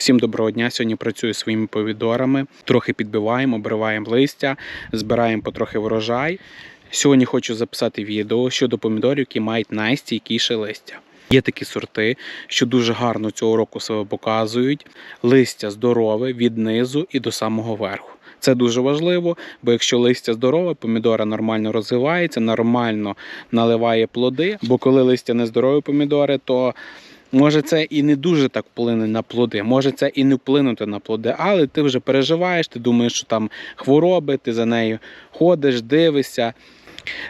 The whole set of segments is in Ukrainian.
Всім доброго дня. Сьогодні працюю своїми помідорами. Трохи підбиваємо, обриваємо листя, збираємо потрохи врожай. Сьогодні хочу записати відео щодо помідорів, які мають найстійкіше листя. Є такі сорти, що дуже гарно цього року себе показують. Листя здорове від низу і до самого верху. Це дуже важливо, бо якщо листя здорове, помідора нормально розвивається, нормально наливає плоди. Бо коли листя нездорові помідори, то Може, це і не дуже так вплине на плоди, може це і не вплинути на плоди, але ти вже переживаєш, ти думаєш, що там хвороби, ти за нею ходиш, дивишся.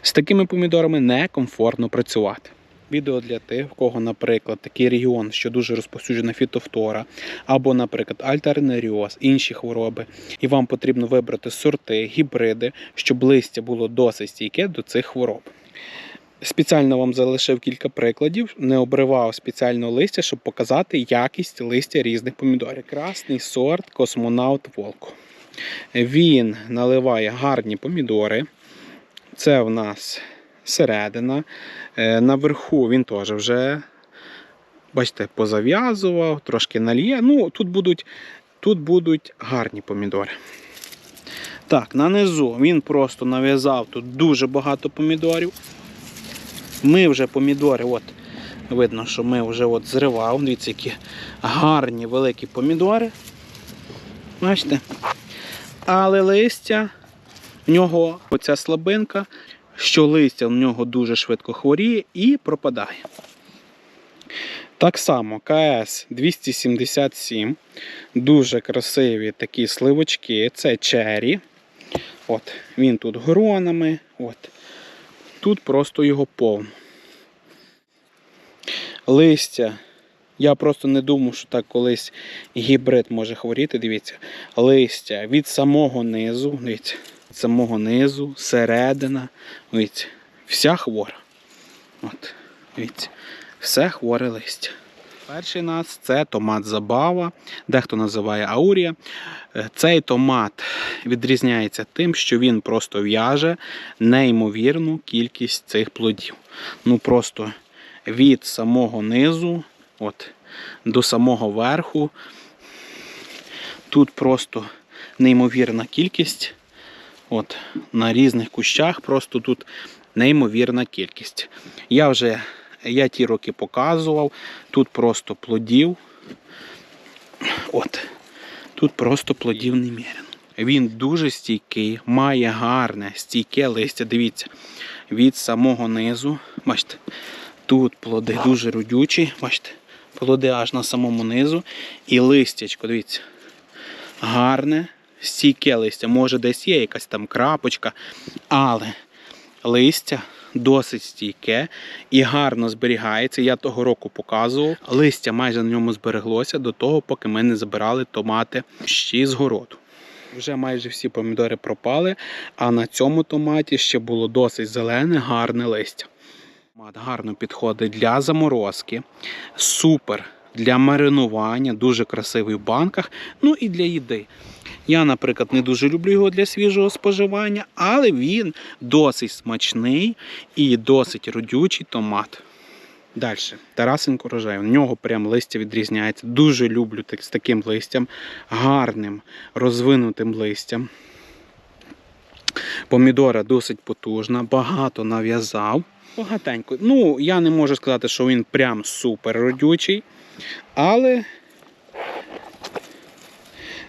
З такими помідорами некомфортно працювати. Відео для тих, в кого, наприклад, такий регіон, що дуже розповсюджена фітофтора, або, наприклад, альтернаріоз, інші хвороби, і вам потрібно вибрати сорти, гібриди, щоб листя було досить стійке до цих хвороб. Спеціально вам залишив кілька прикладів, не обривав спеціально листя, щоб показати якість листя різних помідорів. Красний сорт космонавт Волко. Він наливає гарні помідори. Це в нас середина. Е, Наверху він теж вже, бачите, позав'язував, трошки наліє. Ну, тут будуть, тут будуть гарні помідори. Так, на низу він просто нав'язав тут дуже багато помідорів. Ми вже помідори, от видно, що ми вже от зривав. Дивіться, які гарні великі помідори. Бачите? Але листя в нього оця слабинка, що листя в нього дуже швидко хворіє і пропадає. Так само КС 277. Дуже красиві такі сливочки. Це чері. От, Він тут гронами. От. Тут просто його повно. Листя. Я просто не думав, що так колись гібрид може хворіти. Дивіться, листя від самого низу, дивіться, від самого низу, середина, дивіться, вся хвора. От, дивіться, все хворе листя. Перший нас це томат забава, дехто називає аурія. Е, Цей томат відрізняється тим, що він просто в'яже неймовірну кількість цих плодів. Ну просто від самого низу от, до самого верху. Тут просто неймовірна кількість. От, на різних кущах просто тут неймовірна кількість. Я вже я ті роки показував. Тут просто плодів. От. Тут просто плодів неміряно. Він дуже стійкий, має гарне, стійке листя. Дивіться, від самого низу. Бачите, тут плоди дуже родючі. Бачите, плоди аж на самому низу. І листячко, дивіться, гарне, стійке листя. Може, десь є якась там крапочка, але листя досить стійке і гарно зберігається. Я того року показував. Листя майже на ньому збереглося до того, поки ми не забирали томати ще з городу. Вже майже всі помідори пропали, а на цьому томаті ще було досить зелене, гарне листя. Томат гарно підходить для заморозки, супер для маринування, дуже красивий в банках, ну і для їди. Я, наприклад, не дуже люблю його для свіжого споживання, але він досить смачний і досить родючий томат. Далі, Тарасенко рожай. У нього прям листя відрізняється. Дуже люблю так, з таким листям, гарним, розвинутим листям. Помідора досить потужна, багато нав'язав. Багатенько. Ну, я не можу сказати, що він прям супер родючий, але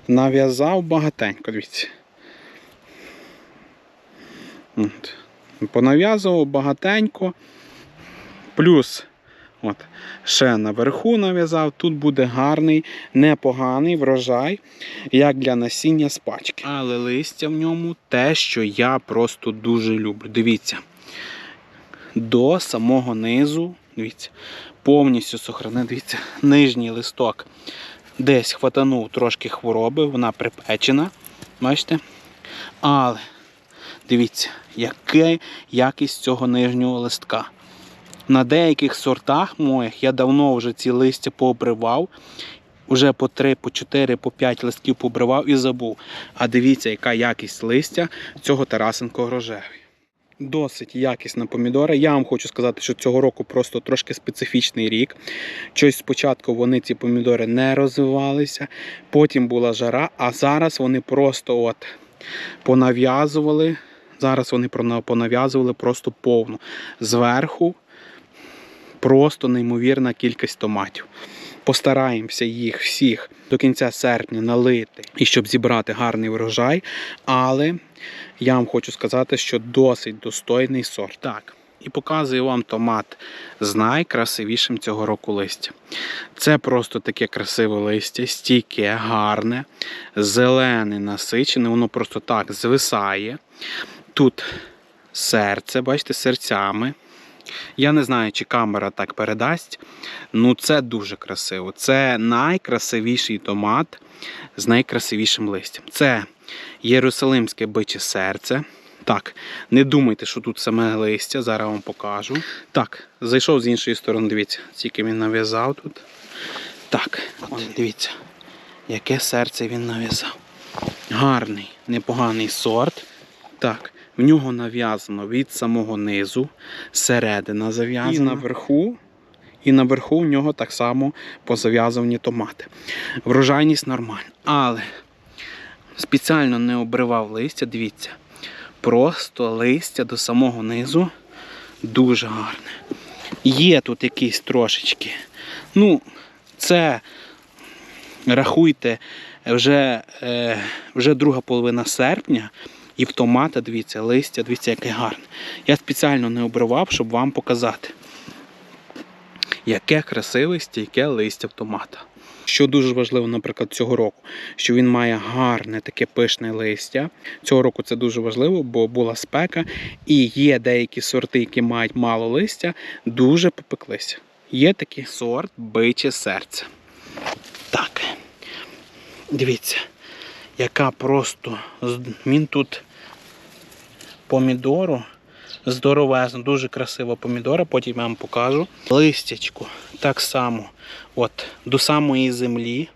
нав'язав багатенько, дивіться. От. Понав'язував багатенько. Плюс от, ще наверху нав'язав. Тут буде гарний, непоганий врожай, як для насіння з пачки. Але листя в ньому те, що я просто дуже люблю. Дивіться. До самого низу, дивіться, повністю сохрани, дивіться, нижній листок десь хватанув трошки хвороби, вона припечена. Бачите? Але дивіться, яка якість цього нижнього листка. На деяких сортах моїх я давно вже ці листя пообривав. Уже по 3, по 4, по 5 листків побривав і забув. А дивіться, яка якість листя цього Тарасенко рожевий. Досить якісна помідора. Я вам хочу сказати, що цього року просто трошки специфічний рік. Щось спочатку вони ці помідори не розвивалися, потім була жара, а зараз вони просто от понав'язували. Зараз вони понав'язували просто повну. Зверху просто неймовірна кількість томатів. Постараємося їх всіх до кінця серпня налити і щоб зібрати гарний врожай. Але я вам хочу сказати, що досить достойний сорт. Так, і показую вам томат з найкрасивішим цього року листя. Це просто таке красиве листя, стійке, гарне, зелене, насичене, воно просто так звисає. Тут серце, бачите, серцями. Я не знаю, чи камера так передасть. Ну, це дуже красиво. Це найкрасивіший томат з найкрасивішим листям. Це Єрусалимське биче серце. Так, не думайте, що тут саме листя, зараз вам покажу. Так, зайшов з іншої сторони, дивіться, тільки він нав'язав тут. Так, от дивіться, яке серце він нав'язав. Гарний, непоганий сорт. Так, в нього нав'язано від самого низу, середина зав'язана. І наверху, і наверху в нього так само позав'язані томати. Врожайність нормальна. Але спеціально не обривав листя, дивіться. Просто листя до самого низу дуже гарне. Є тут якісь трошечки. Ну, це рахуйте вже, е, вже друга половина серпня. І в томата, дивіться, листя, дивіться, яке гарне. Я спеціально не обривав, щоб вам показати, яке красиве стійке листя в томата. Що дуже важливо, наприклад, цього року, що він має гарне таке пишне листя. Цього року це дуже важливо, бо була спека, і є деякі сорти, які мають мало листя, дуже попеклися. Є такий сорт биче серце. Так. Дивіться, яка просто він тут помідору. Здоровезно, дуже красива помідора, потім я вам покажу. Листячко так само, от до самої землі.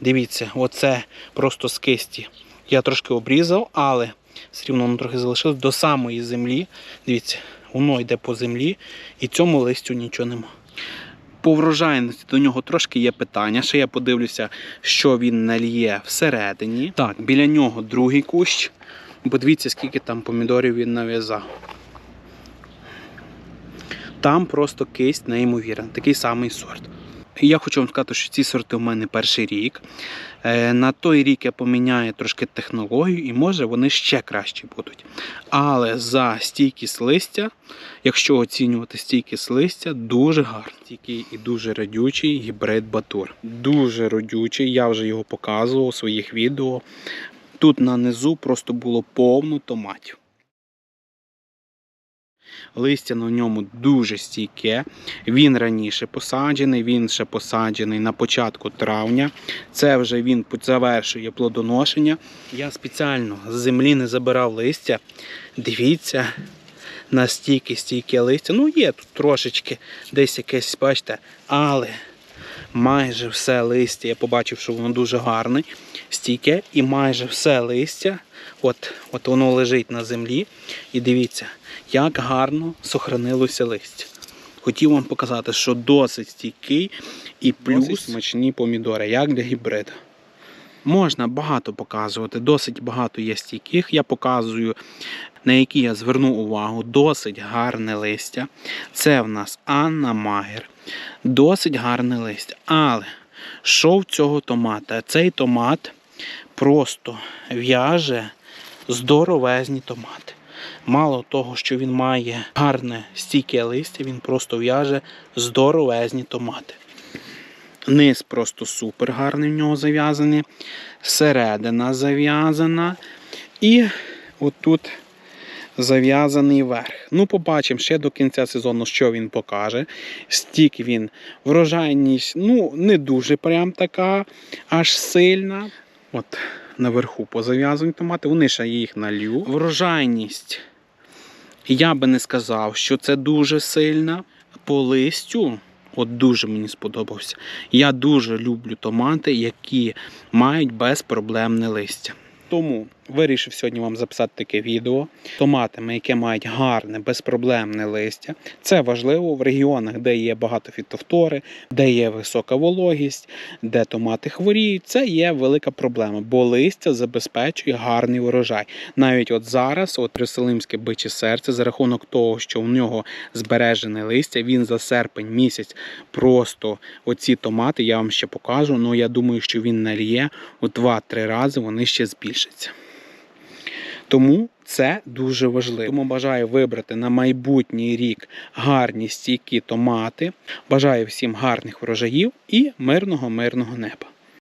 Дивіться, оце просто з кисті. Я трошки обрізав, але все рівно воно трохи залишилось до самої землі. Дивіться, воно йде по землі, і цьому листю нічого нема. По врожайності до нього трошки є питання. Ще я подивлюся, що він нальє всередині. Так, біля нього другий кущ. Бо дивіться, скільки там помідорів він нав'язав. Там просто кисть неймовірна, такий самий сорт. Я хочу вам сказати, що ці сорти у мене перший рік. Е, На той рік я поміняю трошки технологію і може вони ще кращі будуть. Але за стійкість листя, якщо оцінювати стійкість листя, дуже гарний. Стійкий і дуже радючий гібрид Батур. Дуже родючий, я вже його показував у своїх відео. Тут на низу просто було повно томатів. Листя на ньому дуже стійке. Він раніше посаджений, він ще посаджений на початку травня. Це вже він завершує плодоношення. Я спеціально з землі не забирав листя. Дивіться, настільки стійке листя. Ну, є тут трошечки десь якесь, бачите, але майже все листя. Я побачив, що воно дуже гарне, стійке, і майже все листя. От, от воно лежить на землі. І дивіться, як гарно сохранилося листя. Хотів вам показати, що досить стійкий і плюс смачні помідори, як для гібрида. Можна багато показувати, досить багато є стійких. Я показую, на які я зверну увагу. Досить гарне листя. Це в нас Анна Магер. Досить гарне листя. Але що в цього томата? Цей томат просто в'яже здоровезні томати. Мало того, що він має гарне стійке листя, він просто в'яже здоровезні томати. Низ просто супер гарний в нього зав'язаний, середина зав'язана. І отут зав'язаний верх. Ну, побачимо ще до кінця сезону, що він покаже. Стік він, врожайність, ну, не дуже прям така, аж сильна. От наверху позав'язані томати, вони ще їх налью. Врожайність. Я би не сказав, що це дуже сильна. По листю, от дуже мені сподобався. Я дуже люблю томати, які мають безпроблемне листя. Тому вирішив сьогодні вам записати таке відео. Томатами, які мають гарне, безпроблемне листя. Це важливо в регіонах, де є багато фітофтори, де є висока вологість, де томати хворіють. Це є велика проблема, бо листя забезпечує гарний урожай. Навіть от зараз, от Єрусалимське биче серце, за рахунок того, що у нього збережене листя, він за серпень місяць просто оці томати, я вам ще покажу. Ну я думаю, що він наліє у 2-3 рази, вони ще збільшаться. Тому це дуже важливо. Тому бажаю вибрати на майбутній рік гарні стійкі томати. Бажаю всім гарних врожаїв і мирного, мирного неба.